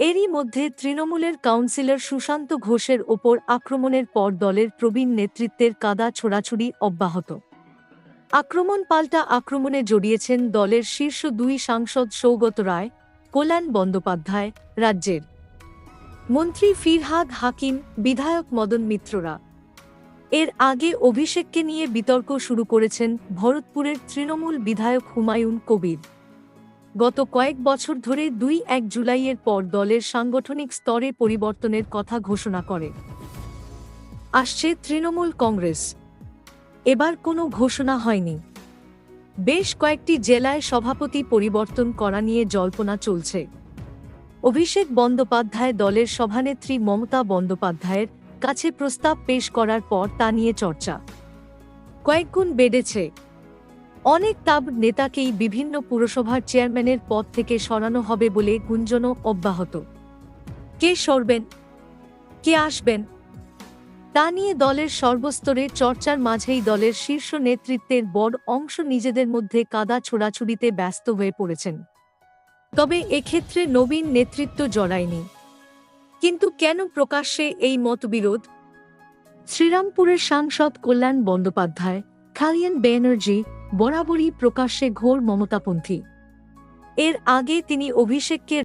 এরই মধ্যে তৃণমূলের কাউন্সিলর সুশান্ত ঘোষের ওপর আক্রমণের পর দলের প্রবীণ নেতৃত্বের কাদা ছোড়াছুড়ি অব্যাহত। আক্রমণ পাল্টা আক্রমণে জড়িয়েছেন দলের শীর্ষ দুই সাংসদ সৌগত রায়, কল্যাণ বন্দ্যোপাধ্যায়, রাজ্যের মন্ত্রী ফিরহাদ হাকিম, বিধায়ক মদন মিত্ররা। এর আগে অভিষেককে নিয়ে বিতর্ক শুরু করেছেন ভরতপুরের তৃণমূল বিধায়ক হুমায়ুন কবির। গত কয়েক বছর ধরে দুই এক জুলাইয়ের পর দলের সাংগঠনিক স্তরে পরিবর্তনের কথা ঘোষণা করে। আসছে তৃণমূল কংগ্রেস। এবার কোনো ঘোষণা হয়নি। বেশ কয়েকটি জেলায় সভাপতি পরিবর্তন করা নিয়ে জল্পনা চলছে। অভিষেক বন্দ্যোপাধ্যায় দলের সভানেত্রী মমতা বন্দ্যোপাধ্যায়ের কাছে প্রস্তাব পেশ করার পর তা নিয়ে চর্চা। কয়েকগুণ বেড়েছে। অনেক তাব নেতাকেই বিভিন্ন পুরসভার চেয়ারম্যানের পদ থেকে সরানো হবে বলে গুঞ্জনও অব্যাহত। কে সরবেন? কে আসবেন? তা নিয়ে দলের সর্বস্তরে চর্চার মাঝেই দলের শীর্ষ নেতৃত্বের বড় অংশ নিজেদের মধ্যে কাদা ছোড়াছুড়িতে ব্যস্ত হয়ে পড়েছেন। তবে এক্ষেত্রে নবীন নেতৃত্ব জড়ায়নি। কিন্তু কেন প্রকাশ্যে এই মতবিরোধ? শ্রীরামপুরের সাংসদ কল্যাণ বন্দ্যোপাধ্যায়, খালিয়ান ব্যানার্জি বরাবরই প্রকাশ্যে ঘোর মমতাপন্থী। এর আগে তিনি অভিষেককে